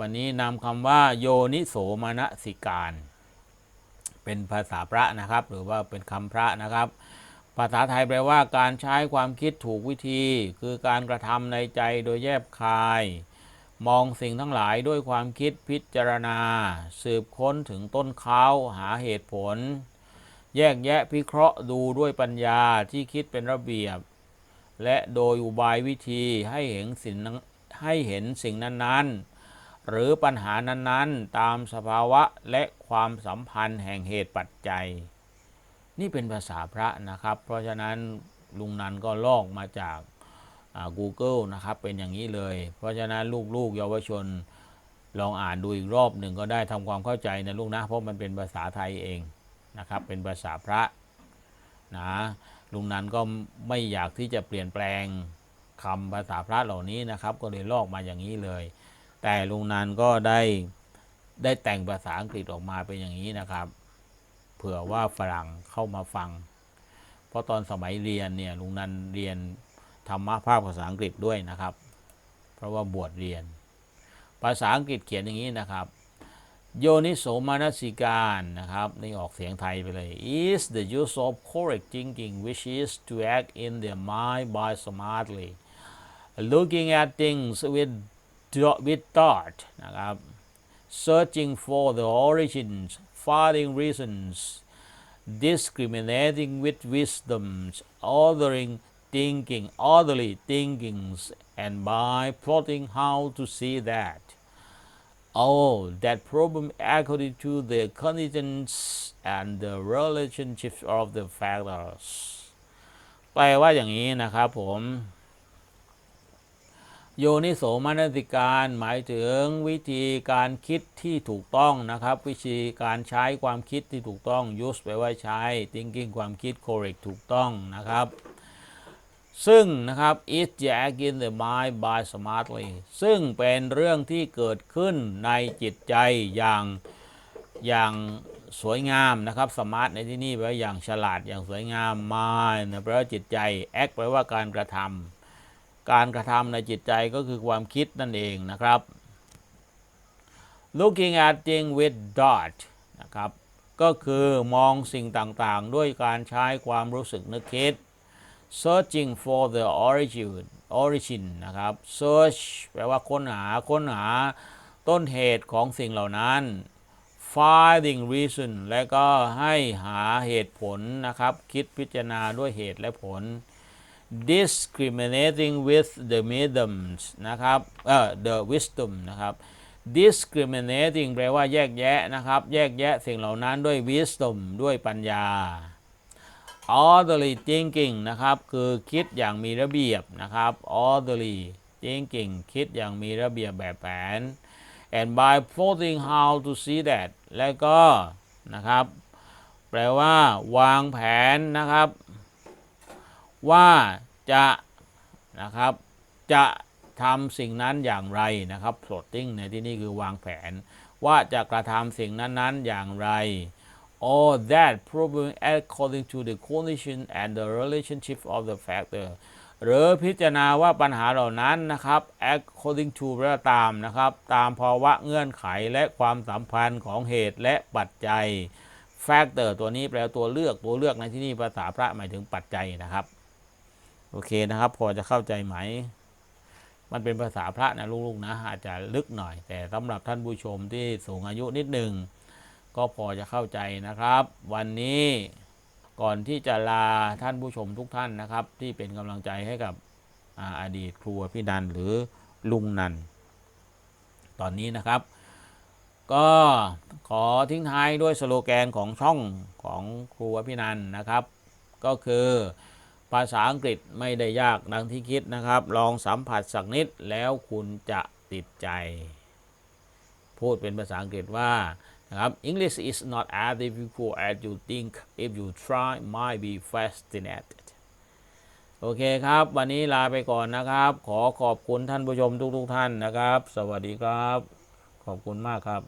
วันนี้นำคำว่าโยนิโสมนสิการ เป็นภาษาพระนะครับ หรือว่าเป็นคำพระนะครับ ภาษาไทยแปลว่าการใช้ความคิดถูกวิธี คือการกระทำในใจโดยแยบคาย มองสิ่งทั้งหลายด้วยความคิดพิจารณา สืบค้นถึงต้นเขาหาเหตุผล แยกแยะพิเคราะห์ดูด้วยปัญญาที่คิดเป็นระเบียบ และโดยอุบายวิธีให้เห็นสิ่งนั้นให้เห็นสิ่งนั้นๆ หรือปัญหานั้นๆ ตามสภาวะและความสัมพันธ์แห่งเหตุปัจจัย นี่เป็นภาษาพระนะครับ เพราะฉะนั้นลุงนันก็ลอกมาจาก Google นะครับเป็นอย่างนี้เลย เพราะฉะนั้นลูกๆ เยาวชนลองอ่านดูอีกรอบหนึ่งก็ได้ทำความเข้าใจนะลูกนะ เพราะมันเป็นภาษาไทยเองนะครับ เป็นภาษาพระนะลุงนันก็ไม่อยากที่จะเปลี่ยนแปลงคำภาษาพระเหล่านี้นะครับ ก็เลยลอกมาอย่างนี้เลย แต่ลุงนันก็ได้ได้แต่งภาษาอังกฤษออกมาเป็นอย่างนี้นะครับ เผื่อว่าฝรั่งเข้ามาฟัง เพราะตอนสมัยเรียนเนี่ยลุงนันเรียนธรรมะภาคภาษาอังกฤษด้วยนะครับ เพราะว่าบวชเรียน ภาษาอังกฤษเขียนอย่างนี้นะครับ โยนิโสมนสิการนะครับนี่ออกเสียงไทยไปเลย is the use of correct thinking which is to act in the mind by smartly looking at things with with thought นะครับ searching for the origins finding reasons discriminating with wisdoms ordering thinking orderly thinkings and by plotting how to see that all that problem according to the conditions and the relationships of the factors แปลว่าอย่างนี้นะครับผม โยนิโสมนสิการหมายถึงวิธีการคิดที่ถูกต้องนะครับ วิธีการใช้ความคิดที่ถูกต้อง use แปลว่าใช้ thinking ความคิด correct ถูกต้องนะครับ ซึ่งนะครับ is jack in the mind by smartly ซึ่งเป็นเรื่องที่เกิดขึ้นในจิตใจอย่างอย่างสวยงามนะครับ smart ในที่นี้แปลว่าอย่างฉลาดอย่างสวยงาม mind แปลว่าจิตใจ act แปลว่าการกระทำ การกระทำในจิตใจก็คือความคิดนั่นเองนะครับ looking at things with dot นะครับก็คือมองสิ่งต่างๆ ด้วยการใช้ความรู้สึกนึกคิด searching for the origin origin นะครับ search แปลว่าค้นหาค้นหาต้นเหตุของสิ่งเหล่านั้น finding reason และก็ให้หาเหตุผลนะครับ คิดพิจารณาด้วยเหตุและผล discriminating with the wisdoms นะครับเอ่อ the wisdom นะครับ discriminating แปลว่าแยกแยะนะครับ แยกแยะสิ่งเหล่านั้นด้วย wisdom ด้วยปัญญา orderly thinking นะครับ คือคิดอย่างมีระเบียบนะครับ orderly thinking คิดอย่างมีระเบียบแบบแผน and by plotting how to see that และก็นะครับ แปลว่าวางแผนนะครับ ว่าจะนะครับจะทำสิ่งนั้นอย่างไรนะครับ plotting ในที่นี้คือวางแผน ว่าจะกระทำสิ่งนั้นๆอย่างไร or that problem according to the condition and the relationship of the factor หรือพิจารณาว่าปัญหาเหล่านั้นนะครับ according to แปลตามนะครับ ตามภาวะเงื่อนไขและความสัมพันธ์ของเหตุและปัจจัย factor ตัวนี้แปลว่าตัวเลือกตัวเลือกในที่นี้ภาษาพระหมายถึงปัจจัยนะครับ โอเคนะครับ พอจะเข้าใจไหม มันเป็นภาษาพระนะลูกๆนะอาจจะลึกหน่อย แต่สำหรับท่านผู้ชมที่สูงอายุนิดหนึ่งก็พอจะเข้าใจนะครับ วันนี้ก่อนที่จะลาท่านผู้ชมทุกท่านนะครับ ที่เป็นกำลังใจให้กับอาอดีตครูพี่นันหรือลุงนัน ตอนนี้นะครับ ก็ขอทิ้งท้ายด้วยสโลแกนของช่องของครูพี่นันนะครับ ก็คือ ภาษาอังกฤษไม่ได้ยากดังที่คิดนะครับ ลองสัมผัสสักนิดแล้วคุณจะติดใจ พูดเป็นภาษาอังกฤษว่านะครับ English is not as difficult as you think if you try might be fascinated โอเคครับ วันนี้ลาไปก่อนนะครับ ขอขอบคุณท่านผู้ชมทุกๆทท่านนะครับ สวัสดีครับ ขอบคุณมากครับ